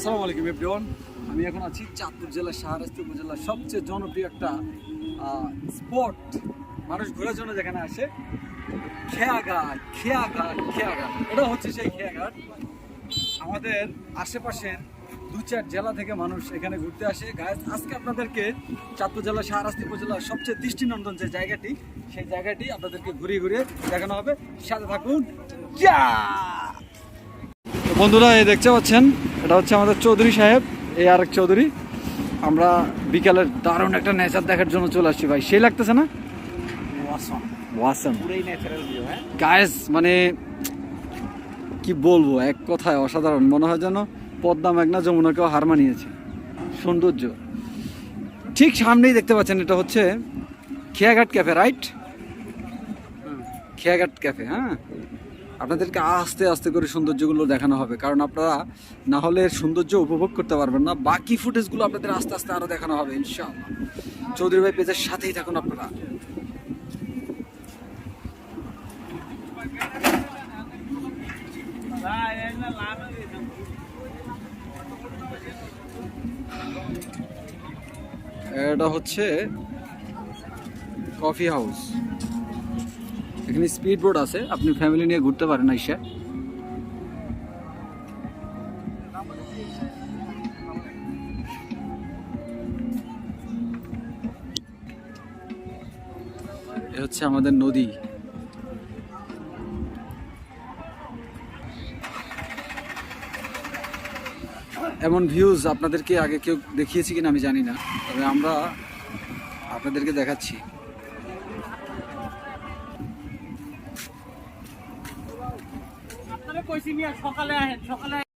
আসসালামু আলাইকুম এভরিওয়ান আমি এখন আছি চাঁদপুর জেলার শাহরাস্তি উপজেলার সবচেয়ে জনপ্রিয় একটা স্পট মানুষ ঘোরার জন্য যেখানে আসে, খেয়াঘাট খেয়াঘাট খেয়াঘাট। এটা হচ্ছে সেই খেয়াঘাট। আমাদের আশেপাশের দু চার জেলা থেকে মানুষ এখানে ঘুরতে আসে। গায়ে আজকে আপনাদেরকে চাঁদপুর জেলা শাহরাস্তি উপজেলার সবচেয়ে দৃষ্টিনন্দন যে জায়গাটি, সেই জায়গাটি আপনাদেরকে ঘুরিয়ে ঘুরিয়ে দেখানো হবে। সাথে থাকুন। বন্ধুরা, এই দেখতে পাচ্ছেন এটা হচ্ছে আমাদের চৌধুরী সাহেব এই আরেক চৌধুরী। আমরা বিকালের দারুণ একটা নেচার দেখার জন্য চলে আসছি ভাই। সেই লাগতেছে না? ওয়াসাম হ্যাঁ? গায়েস মানে কি বলব এক কথায় অসাধারণ। মনে হয় যেন পদ্মা মেঘনা যমুনাকেও হার মানিয়েছে। সৌন্দর্য। ঠিক সামনেই দেখতে পাচ্ছেন এটা হচ্ছে Kheyaghat cafe right Kheyaghat cafe হ্যাঁ? আপনাদেরকে আস্তে আস্তে করে সৌন্দর্যগুলো দেখানো হবে। কারণ আপনারা না হলে সৌন্দর্য উপভোগ করতে পারবেন না। বাকি ফুটেজগুলো আপনাদের আস্তে আস্তে আরও দেখানো হবে, ইনশাআল্লাহ। চৌধুরী ভাই পেজের সাথেই থাকুন আপনারা। এটা হচ্ছে কফি হাউস এখানে স্পিড বোট আছে, আপনি ফ্যামিলি নিয়ে ঘুরতে পারেন আইসা। হচ্ছে আমাদের নদী। এমন ভিউজ আপনাদেরকে আগে কেউ দেখিয়েছি কিনা আমি জানি না, তবে আমরা আপনাদেরকে দেখাচ্ছি। কইছি মিয়া সকালে আহেন সকালে